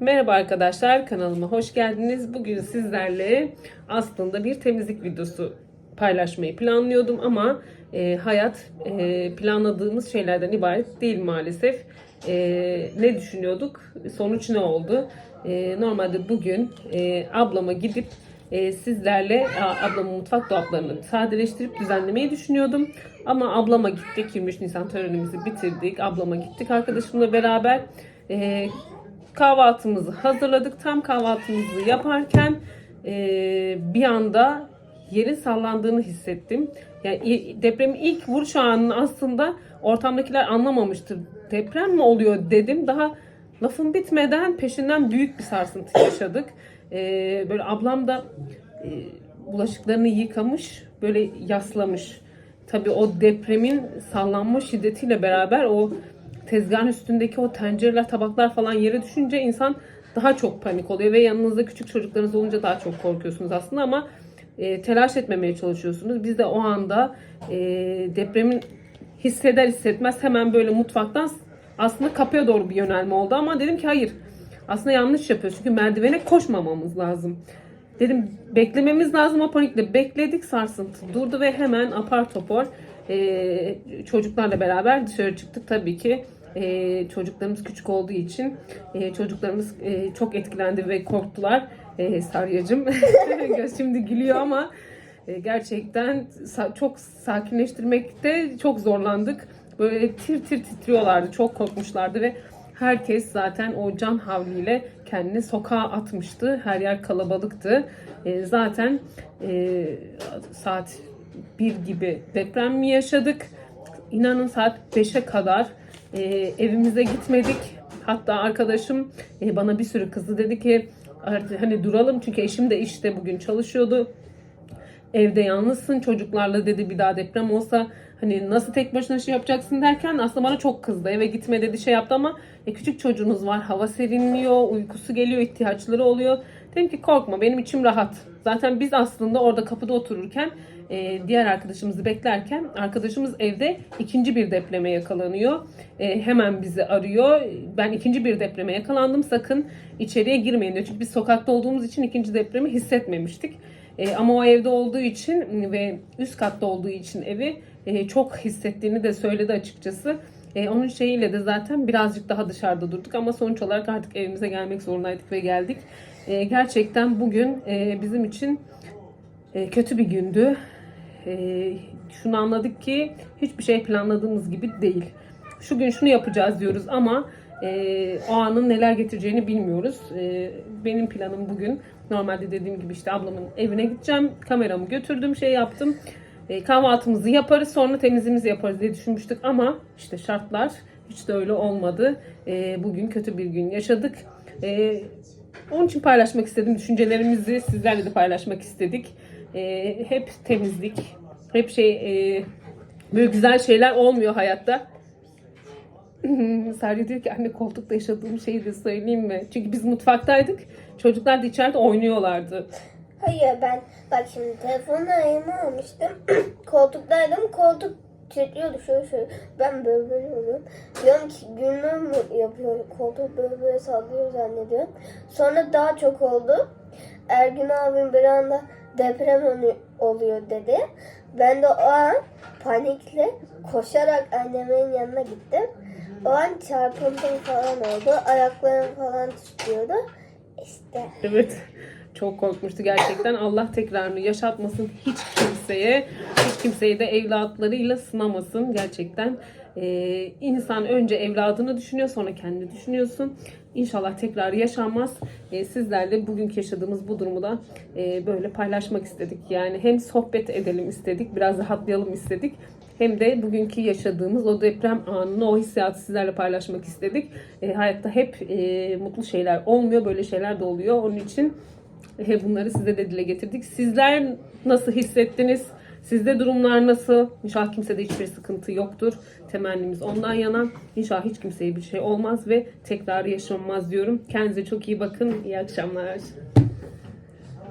Merhaba arkadaşlar kanalıma hoş geldiniz. Bugün sizlerle aslında bir temizlik videosu paylaşmayı planlıyordum ama e, hayat e, planladığımız şeylerden ibaret değil maalesef. E, ne düşünüyorduk? Sonuç ne oldu? E, normalde bugün e, ablama gidip e, sizlerle ablamın mutfak dolaplarını sadeleştirip düzenlemeyi düşünüyordum. Ama ablama gittik. 23 Nisan törenimizi bitirdik. Ablama gittik arkadaşımla beraber. E, kahvaltımızı hazırladık. Tam kahvaltımızı yaparken e, bir anda yerin sallandığını hissettim. Yani depremin ilk vuruş anını aslında ortamdakiler anlamamıştı. Deprem mi oluyor dedim. Daha lafım bitmeden peşinden büyük bir sarsıntı yaşadık. E, böyle ablam da e, bulaşıklarını yıkamış, böyle yaslamış. Tabii o depremin sallanma şiddetiyle beraber o tezgahın üstündeki o tencereler, tabaklar falan yere düşünce insan daha çok panik oluyor ve yanınızda küçük çocuklarınız olunca daha çok korkuyorsunuz aslında ama e, telaş etmemeye çalışıyorsunuz. Biz de o anda e, depremin hisseder hissetmez hemen böyle mutfaktan aslında kapıya doğru bir yönelme oldu ama dedim ki hayır aslında yanlış yapıyoruz çünkü merdivene koşmamamız lazım. Dedim beklememiz lazım o panikle bekledik sarsıntı durdu ve hemen apar topar e, çocuklarla beraber dışarı çıktık tabii ki e, çocuklarımız küçük olduğu için e, çocuklarımız e, çok etkilendi ve korktular e, Saryacım şimdi gülüyor ama e, gerçekten sa- çok sakinleştirmekte çok zorlandık böyle tir tir titriyorlardı çok korkmuşlardı ve herkes zaten o can havliyle kendini sokağa atmıştı. Her yer kalabalıktı. E, zaten e, saat 1 gibi deprem mi yaşadık? İnanın saat 5'e kadar e, evimize gitmedik. Hatta arkadaşım e, bana bir sürü kızdı dedi ki artık hani duralım çünkü eşim de işte bugün çalışıyordu evde yalnızsın çocuklarla dedi bir daha deprem olsa hani nasıl tek başına şey yapacaksın derken aslında bana çok kızdı. Eve gitme dedi şey yaptı ama e, küçük çocuğunuz var hava serinliyor uykusu geliyor ihtiyaçları oluyor. Dedim ki korkma benim içim rahat. Zaten biz aslında orada kapıda otururken e, diğer arkadaşımızı beklerken arkadaşımız evde ikinci bir depreme yakalanıyor. E, hemen bizi arıyor. Ben ikinci bir depreme yakalandım sakın içeriye girmeyin diyor. Çünkü biz sokakta olduğumuz için ikinci depremi hissetmemiştik. E, ama o evde olduğu için ve üst katta olduğu için evi e, çok hissettiğini de söyledi açıkçası. E, onun şeyiyle de zaten birazcık daha dışarıda durduk ama sonuç olarak artık evimize gelmek zorundaydık ve geldik. E, gerçekten bugün e, bizim için e, kötü bir gündü. E, şunu anladık ki hiçbir şey planladığımız gibi değil. Şu gün şunu yapacağız diyoruz ama e, o anın neler getireceğini bilmiyoruz. E, benim planım bugün normalde dediğim gibi işte ablamın evine gideceğim. Kameramı götürdüm, şey yaptım. E, kahvaltımızı yaparız sonra temizliğimizi yaparız diye düşünmüştük ama işte şartlar hiç de öyle olmadı. E, bugün kötü bir gün yaşadık. E, onun için paylaşmak istedim. Düşüncelerimizi sizlerle de paylaşmak istedik. E, hep temizlik, hep şey e, böyle güzel şeyler olmuyor hayatta. Sarı diyor ki anne koltukta yaşadığım şeyi de söyleyeyim mi? Çünkü biz mutfaktaydık. Çocuklar da içeride oynuyorlardı. Hayır ben bak şimdi telefonu elime almıştım. Koltuktaydım. Koltuk titriyordu şöyle şöyle. Ben böyle böyle oluyorum. Diyorum ki gülme mi yapıyor? Koltuk böyle böyle sallıyor zannediyorum. Sonra daha çok oldu. Ergün abim bir anda deprem olu- oluyor dedi. Ben de o an panikle koşarak annemin yanına gittim. O an çarpıntım falan oldu. Ayaklarım falan titriyordu. İşte Evet. Çok korkmuştu gerçekten. Allah tekrarını yaşatmasın hiç kimseye. Hiç kimseyi de evlatlarıyla sınamasın. Gerçekten e, insan önce evladını düşünüyor sonra kendini düşünüyorsun. İnşallah tekrar yaşanmaz. E, sizlerle bugünkü yaşadığımız bu durumu da e, böyle paylaşmak istedik. Yani hem sohbet edelim istedik, biraz rahatlayalım istedik. Hem de bugünkü yaşadığımız o deprem anını, o hissiyatı sizlerle paylaşmak istedik. E, hayatta hep e, mutlu şeyler olmuyor, böyle şeyler de oluyor. Onun için bunları size de dile getirdik. Sizler nasıl hissettiniz? Sizde durumlar nasıl? İnşallah kimsede hiçbir sıkıntı yoktur. Temennimiz ondan yana. İnşallah hiç kimseye bir şey olmaz ve tekrar yaşanmaz diyorum. Kendinize çok iyi bakın. İyi akşamlar.